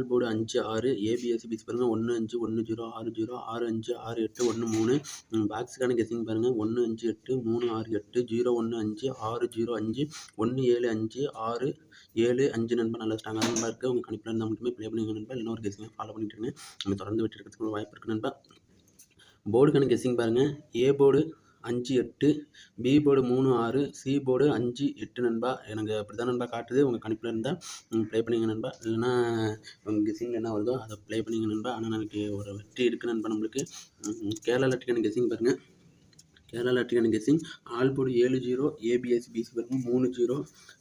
All board அஞ்சு ஆறு ABSC PC பாருங்கள் ஒன்று அஞ்சு ஒன்று ஜீரோ ஆறு ஜீரோ ஆறு அஞ்சு ஆறு எட்டு ஒன்று மூணு. பாக்ஸுக்கான கெஸிங் பாருங்கள் ஒன்று அஞ்சு எட்டு மூணு ஆறு எட்டு ஜீரோ ஒன்று அஞ்சு ஆறு ஜீரோ அஞ்சு ஒன்று ஏழு அஞ்சு ஆறு ஏழு அஞ்சு நண்பர் நல்ல ஸ்ட்ராங்காக நண்பா இருக்குது உங்கள் கணிப்பில் இருந்தால் மட்டுமே ப்ளே பண்ணுங்க நண்பா. இல்லைன்னா ஒரு கெஸிங்கை ஃபாலோ பண்ணிட்டு இருக்கேன் நம்ம தொடர்ந்து வெற்றி எடுக்கிறதுக்கு வாய்ப்பு இருக்குது நண்பா. போர்டுக்கான கெஸிங் பாருங்கள் ஏ போர்டு அஞ்சு எட்டு பி போர்டு மூணு ஆறு சி போர்டு அஞ்சு எட்டு நண்பா. எனக்கு அப்படி தான் நண்பா காட்டுது. உங்கள் கணிப்பில் இருந்தால் ப்ளே பண்ணிங்க நண்பா. இல்லைன்னா உங்கள் கெஸிங்கில் என்ன வருதோ அதை ப்ளே பண்ணிங்க நண்பா. ஆனால் எனக்கு ஒரு வெற்றி இருக்குது நண்பா நம்மளுக்கு. கேரளா லட்டிக்கான கெஸிங் பாருங்கள் கேரளா லட்டிக்கான கெஸ்ஸிங் ஆல் போர்டு ஏழு ஜீரோ ஏபிஎஸ் பிசி பாருங்கள் மூணு ஜீரோ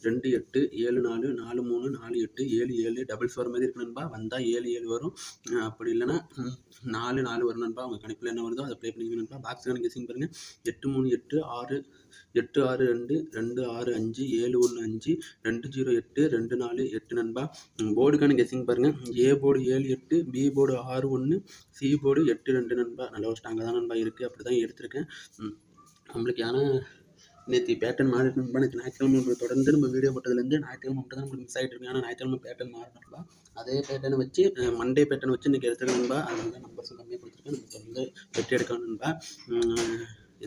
ரெண்டு எட்டு ஏழு நாலு நாலு மூணு நாலு எட்டு ஏழு ஏழு டபுள் ஃபோர் மாதிரி இருக்கு நண்பா. வந்தால் ஏழு ஏழு வரும். அப்படி இல்லைன்னா நாலு நாலு வரும் நண்பா. உங்கள் கணிப்பில் என்ன வருதோ அதை ப்ளே பண்ணிக்கணும் நண்பா. பாக்ஸுக்கான கெஸிங் பாருங்கள் எட்டு மூணு எட்டு ஆறு எட்டு ஆறு ரெண்டு ரெண்டு ஆறு அஞ்சு ஏழு ஒன்று அஞ்சு ரெண்டு ஜீரோ எட்டு ரெண்டு நாலு எட்டு நண்பா. போர்டுக்கான கெஸிங் பாருங்கள் ஏ போர்டு ஏழு எட்டு பி போர்டு ஆறு ஒன்று சி போர்டு எட்டு ரெண்டு நண்பா. நல்ல ஒரு ஸ்ட்ராங்காக தான் நண்பா இருக்குது அப்படி தான் எடுத்திருக்கேன் நம்மளுக்கு ஏன்னா நேற்று பேட்டர்ன் மாறி நண்பா நேற்று ஞாயிற்றுக்கிழமை தொடர்ந்து நம்ம வீடியோ போட்டதுலேருந்து ஞாயிற்றுக்கிழமை மட்டும் தான் நம்மளுக்கு மிஸ் ஆகிட்டு இருக்கு. ஆனால் ஞாயிற்றுக்கிழமை பேட்டர்ன் மாறணும்பா அதே பேட்டர்னை வச்சு மண்டே பேட்டர்ன் வச்சு இன்றைக்கி எடுத்துக்கணும்பா அதனால தான் நம்பர்ஸும் கம்மியாக கொடுத்துருக்கேன். நம்ம தொடர்ந்து வெற்றி எடுக்கணும்பா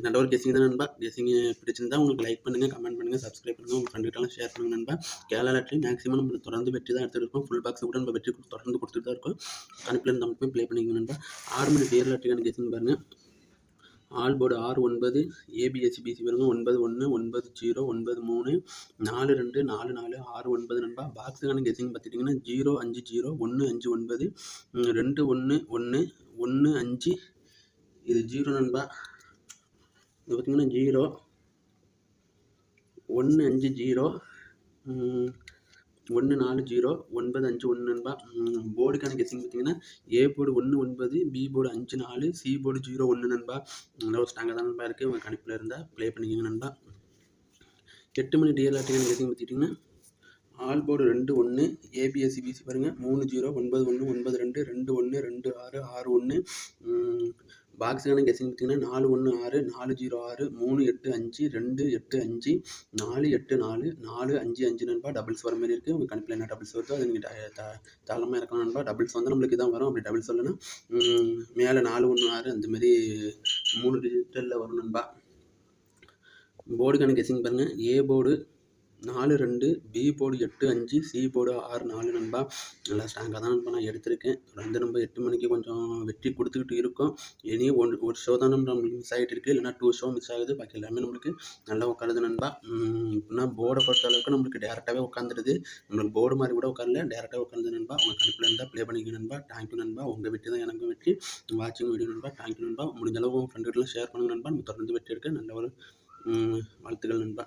நல்ல ஒரு கெஸிங் தான் நண்பா. கெஸிங் பிடிச்சிருந்தா உங்களுக்கு லைக் பண்ணுங்கள் கமெண்ட் பண்ணுங்கள் சப்ஸ்கிரைப் பண்ணுங்கள் உங்கள் ஃப்ரெண்டுகிட்டலாம் ஷேர் பண்ணுங்கள் நண்பா. கேரளாட்லையும் மேக்ஸிமம் நம்ம தொடர்ந்து வெற்றி தான் எடுத்துகிட்டு இருக்கோம். ஃபுல் பாக்ஸ் கூட நம்ம வெற்றி தொடர்ந்து கொடுத்துட்டு தான் இருக்கோம். கணிப்பில் நம்ம போய் ப்ளே பண்ணிக்கணும் நண்பா. ஆறு மணி கேரளாட்டுக்கான கெஸிங் பாருங்கள் ஆல் போர்டு ஆறு ஒன்பது ஏபிஎஸ்சி பிசி ஒன்பது ஒன்று ஒன்பது ஜீரோ ஒன்பது மூணு நாலு ரெண்டு நாலு நாலு ஆறு ஒன்பது நண்பா. பாக்ஸுக்கான கெஸிங் பார்த்துட்டிங்கன்னா ஜீரோ அஞ்சு ஜீரோ ஒன்று அஞ்சு ஒன்பது ரெண்டு ஒன்று ஒன்று ஒன்று அஞ்சு. இது ஜீரோ நண்பா. இது பார்த்திங்கன்னா ஜீரோ ஒன்று அஞ்சு ஜீரோ ஒன்று நாலு ஜீரோ ஒன்பது அஞ்சு ஒன்று நண்பா. ம், போர்டுக்கான கெஸிங் பார்த்தீங்கன்னா ஏ போர்டு ஒன்று ஒன்பது பி போர்டு அஞ்சு நாலு சி போர்டு ஜீரோ ஒன்று நண்பா. நல்லா ஒரு ஸ்ட்ராங்காக தான் நண்பா இருக்குது உங்கள் கணிப்பில் இருந்தால் ப்ளே பண்ணிக்கோங்க நண்பா. எட்டு மணி டிஎல் கெஸிங் பார்த்துட்டிங்கன்னா ஆல் போர்டு ரெண்டு ஒன்று ஏபிஎஸ்சி பிசி பாருங்கள் மூணு ஜீரோ ஒன்பது ஒன்று ஒன்பது ரெண்டு ரெண்டு ஒன்று ரெண்டு ஆறு ஆறு ஒன்று பாக்ஸுக்கான கெஸிங் பார்த்தீங்கன்னா நாலு ஒன்று ஆறு நாலு ஜீரோ ஆறு மூணு எட்டு அஞ்சு ரெண்டு எட்டு அஞ்சு நாலு எட்டு நாலு நாலு அஞ்சு அஞ்சு நண்பா டபுள்ஸ் வர மாதிரி இருக்குது உங்களுக்கு கணிப்பில் என்ன டபுள்ஸ் வருதோ அது நீங்கள் தாளமாக இருக்கலாம் நண்பா. டபுள்ஸ் வந்து நம்மளுக்கு தான் வரும். அப்படி டபுள்ஸ் வரலன்னா மேலே நாலு ஒன்று ஆறு அந்த மாதிரி மூணு டிஜிட்டலில் வரும் நண்பா. போர்டுக்கான கெஸிங் பாருங்கள் ஏ போர்டு நாலு ரெண்டு பி போர்டு எட்டு அஞ்சு சி போர்டு ஆறு நாலு நண்பா. நல்லா ஸ்ட்ராங்காக தான் நண்பா நான் எடுத்திருக்கேன். தொடர்ந்து நம்ம எட்டு மணிக்கு கொஞ்சம் வெற்றி கொடுத்துக்கிட்டு இருக்கோம். இனி ஒன் ஒரு ஷோ தான் நம்ம நம்மளுக்கு மிஸ் ஆகிட்டு இருக்குது இல்லைனா டூ ஷோ மிஸ் ஆகுது. பாக்கி எல்லாமே நம்மளுக்கு நல்லா உட்காருது நண்பா. இப்படின்னா போர்டை பொறுத்த அளவுக்கு நம்மளுக்கு டேரெக்டாகவே உட்காந்துருது நம்மளுக்கு போர்டு மாதிரி கூட உட்காரல. டேரெக்டாக உட்காந்து நண்பா. உங்கள் கணிப்பில் இருந்தால் ப்ளே பண்ணிக்க நண்பா. தேங்க்யூ நண்பா. உங்கள் வெற்றி தான் எனக்கும் வெற்றி. வாட்சிங் வீடியோ நண்பா. தேங்க்யூ நண்பா. முடிஞ்ச அளவு உங்கள் ஃப்ரெண்டுகிட்டலாம் ஷேர் பண்ணுங்க நண்பா. நம்ம தொடர்ந்து வெற்றி எடுக்க நல்ல ஒரு வாழ்த்துக்கள் நண்பா.